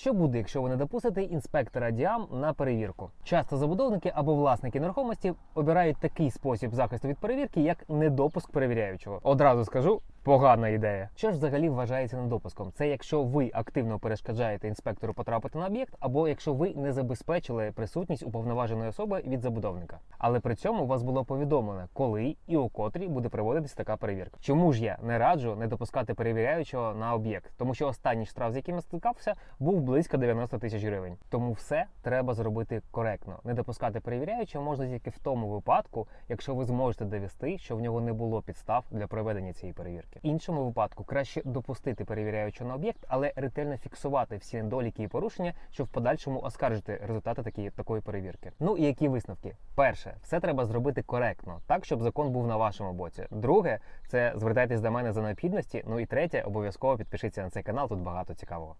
Що буде, якщо ви не допустите інспектора діам на перевірку? Часто забудовники або власники нерухомості обирають такий спосіб захисту від перевірки, як недопуск перевіряючого. Одразу скажу, погана ідея. Що ж взагалі вважається недопуском? Це якщо ви активно перешкоджаєте інспектору потрапити на об'єкт, або якщо ви не забезпечили присутність уповноваженої особи від забудовника. Але при цьому вас було повідомлено, коли і у котрій буде проводитись така перевірка. Чому ж я не раджу не допускати перевіряючого на об'єкт? Тому що останній штраф, з яким я стикався, був близько 90 тисяч гривень. Тому все треба зробити коректно. Не допускати перевіряючого можна тільки в тому випадку, якщо ви зможете довести, що в нього не було підстав для проведення цієї перевірки. В іншому випадку краще допустити перевіряючого на об'єкт, але ретельно фіксувати всі недоліки і порушення, щоб в подальшому оскаржити результати такі, такої перевірки. Ну і які висновки? Перше, все треба зробити коректно, так щоб закон був на вашому боці. Друге, це звертайтесь до мене за необхідності. Ну і третє, обов'язково підпишіться на цей канал. Тут багато цікавого.